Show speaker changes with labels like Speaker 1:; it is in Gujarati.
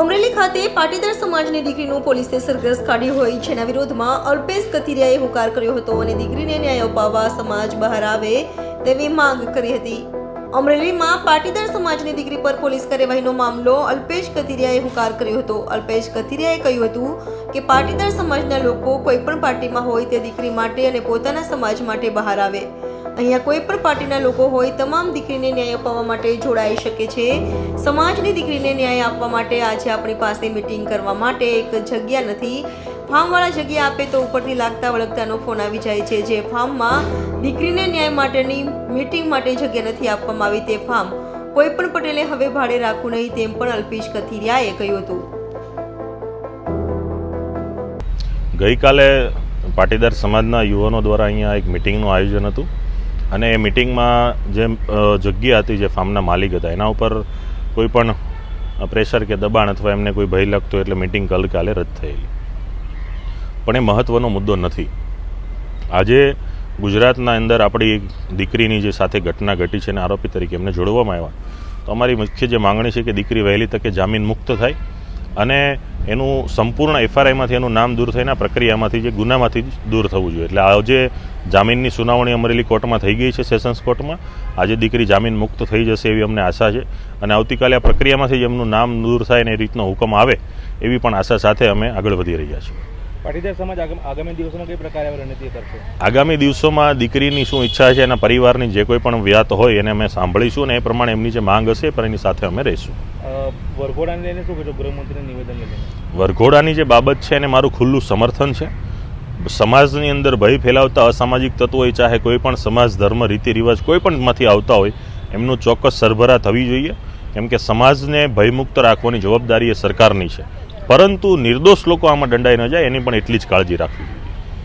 Speaker 1: અમરેલી ખાતે પાટીદાર સમાજની દીકરીનું પોલીસે સરઘસ કાઢ્યું હોય જેના વિરોધમાં અલ્પેશ કથિરિયાએ હુકાર કર્યો હતો અને દીકરીને ન્યાય અપાવવા સમાજ બહાર આવે તેવી માંગ કરી હતી. અમરેલીમાં પાટીદાર સમાજની દીકરી પર પોલીસ કાર્યવાહીનો મામલો અલ્પેશ કથિરિયાએ હુકાર કર્યો હતો. અલ્પેશ કથિરિયાએ કહ્યું હતું કે પાટીદાર સમાજના લોકો કોઈપણ પાર્ટીમાં હોય તે દીકરી માટે અને પોતાના સમાજ માટે બહાર આવે. અહીંયા કોઈ પણ પાર્ટીના લોકો હોય, તમામ દીકરીને ન્યાય અપાવવા માટે જોડાઈ શકે છે. સમાજની દીકરીને ન્યાય આપવા માટે આજે આપણી પાસે મિટિંગ કરવા માટે એક જગ્યા નથી. ફાર્મવાળા જગ્યા આપે તો ઉપરથી લાગતા વળગતાનો ફોન આવી જાય છે. જે ફાર્મમાં દીકરીને ન્યાય માટેની મીટિંગ માટે જગ્યા નથી આપવામાં આવી તે ફાર્મ કોઈ પણ પટેલે હવે ભાડે રાખવું નહીં તેમ પણ અલ્પેશ કથિરિયાએ કહ્યું હતું.
Speaker 2: ગઈકાલે પાટીદાર સમાજના યુવાનો દ્વારા અહીંયા એક મિટિંગનું આયોજન હતું. અને એ મિટિંગમાં જે જગ્યા હતી જે ફાર્મના માલિક હતા, એના ઉપર કોઈ પણ પ્રેશર કે દબાણ અથવા એમને કોઈ ભય લાગતો એટલે મિટિંગ ગઈકાલે રદ થયેલી. પણ એ મહત્ત્વનો મુદ્દો નથી. આજે ગુજરાતના અંદર આપણી દીકરીની જે સાથે ઘટના ઘટી છે અને આરોપી તરીકે એમને જોડવામાં આવ્યા, તો અમારી મુખ્ય જે માંગણી છે કે દીકરી વહેલી તકે જામીન મુક્ત થાય. અને એનું સંપૂર્ણ એફઆરઆઈમાંથી એનું નામ દૂર થઈને પ્રક્રિયામાંથી જે ગુનામાંથી દૂર થવું જોઈએ. એટલે આજે જામીનની સુનાવણી અમરેલી કોર્ટમાં થઈ ગઈ છે, સેશન્સ કોર્ટમાં, આજે દીકરી જામીન મુક્ત થઈ જશે એવી અમને આશા છે. અને આવતીકાલે આ પ્રક્રિયામાંથી જ એમનું નામ દૂર થાય ને એ રીતનો હુકમ આવે એવી પણ આશા સાથે અમે આગળ વધી રહ્યા છીએ.
Speaker 3: પાટીદાર સમાજ આગામી દિવસોમાં કઈ પ્રકારે રણનીતિ કરશે?
Speaker 2: આગામી દિવસોમાં દીકરીની શું ઈચ્છા છે એના પરિવારની જે કોઈ પણ વ્યાત હોય એને અમે સાંભળીશું અને એ પ્રમાણે એમની જે માંગ હશે પણ એની સાથે અમે રહીશું.
Speaker 3: વરઘોડાને લઈને શું કહેશો? ગૃહમંત્રીને નિવેદન લઈને?
Speaker 2: વરઘોડાની જે બાબત છે એને મારું ખુલ્લું સમર્થન છે. સમાજની અંદર ભય ફેલાવતા અસામાજિક તત્વો હોય ચાહે કોઈ પણ સમાજ ધર્મ રીતિ રિવાજ કોઈ પણ માંથી આવતા હોય એમનું ચોક્કસ સરભરા થવી જોઈએ. કેમ કે સમાજને ભયમુક્ત રાખવાની જવાબદારી એ સરકારની છે. પરંતુ નિર્દોષ લોકો આમાં દંડાઈ ન જાય એની પણ એટલી જ કાળજી રાખવી.